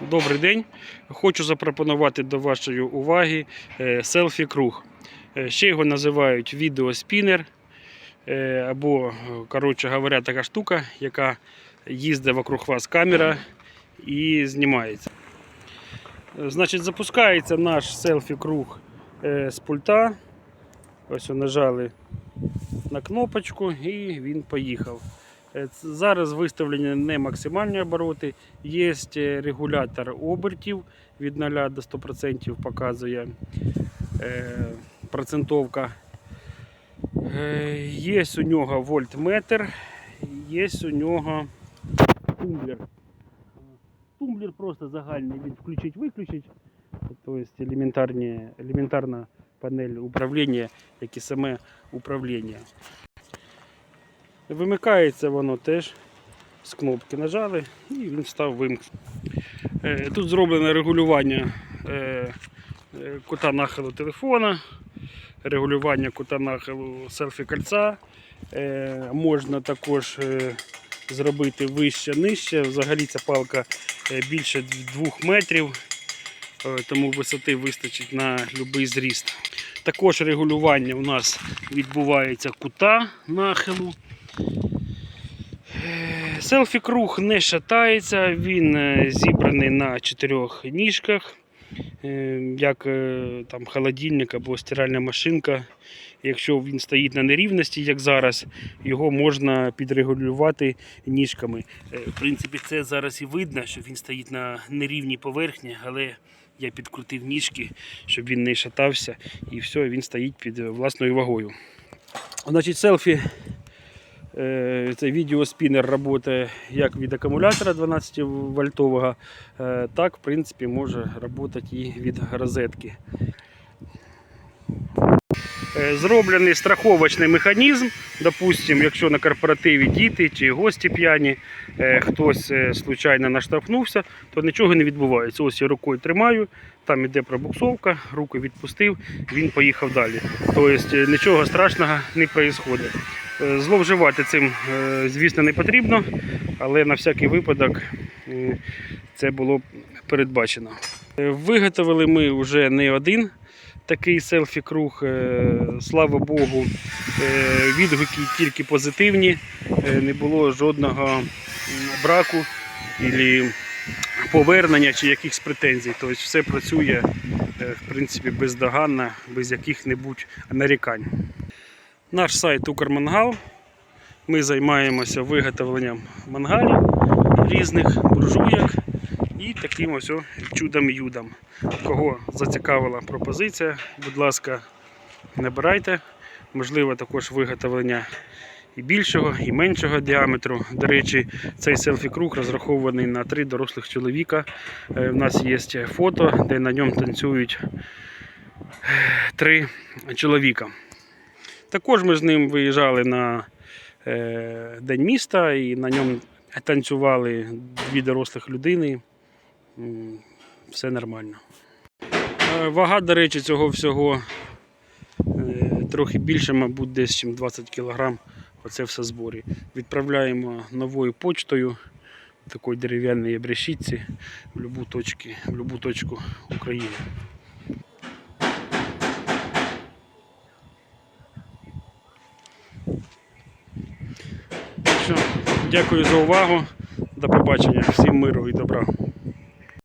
Добрий день. Хочу запропонувати до вашої уваги е, селфі-круг. Е, Ще його називають відеоспінер, е, або, коротше говоря, така штука, яка їздить вокруг вас камера і знімається. Значить, запускається наш селфі-круг з пульта. Ось нажали на кнопочку і він поїхав. Е, Зараз виставлені не максимальні обороти, є е, регулятор обертів від 0 до 100% показує е, процентовка. Є у нього вольтметр, є у нього тумблер. Тумблер просто загальний він включить-виключить. Тобто елементарна панель управління, як і саме управління. Вимикається воно теж з кнопки нажали і він став вимкнути. Е, Тут зроблене регулювання е, е, кута нахилу телефона, регулювання кута нахилу селфі кольця. Можна також зробити вище нижче. Взагалі ця палка більше 2 метрів, тому висоти вистачить на будь-який зріст. Також регулювання у нас відбувається кута нахилу. Селфі-круг не шатається, він е, зібраний на чотирьох ніжках, е, як е, там, холодильник або стиральна машинка. Якщо він стоїть на нерівності, як зараз, його можна підрегулювати ніжками. В принципі, це зараз і видно, що він стоїть на нерівній поверхні, але я підкрутив ніжки, щоб він не шатався, і все, він стоїть під власною вагою. Значить, селфі Е, Цей відеоспінер працює як від акумулятора 12 вольтового, е, так в принципі може працювати і від розетки. Е, Зроблений страховочний механізм. Допустимо, якщо на корпоративі діти чи гості п'яні, хтось случайно наштовхнувся, то нічого не відбувається. Ось я рукою тримаю, там іде пробуксовка, руку відпустив, він поїхав далі. Тобто нічого страшного не відбувається. Е, Зловживати цим, е, звісно, не потрібно, але на всякий випадок е, це було передбачено. Виготовили ми вже не один такий селфі-круг. Слава Богу, відгуки тільки позитивні, не було жодного браку або повернення чи якихось претензій. Тобто все працює в принципі бездоганно, без яких-небудь нарікань. Наш сайт Укрмангал. Ми займаємося виготовленням мангалів різних буржуйок і таким ось чудом-юдом. Кого зацікавила пропозиція, будь ласка, набирайте. Можливо, також виготовлення і більшого, і меншого діаметру. До речі, цей селфі-круг розрахований на три дорослих чоловіка. Е, У нас є фото, де на ньому танцюють е, три чоловіка. Також ми з ним виїжджали на е, День міста і на ньому танцювали дві дорослих людини. Все нормально. Е, Вага, до речі, цього всього е, трохи більше, мабуть, десь ніж 20 кг. Оце все зборі. Відправляємо новою почтою такої дерев'яній решітці в будь-яку точку, в будь-яку точку України. Дякую за увагу. До побачення. Всім миру і добра.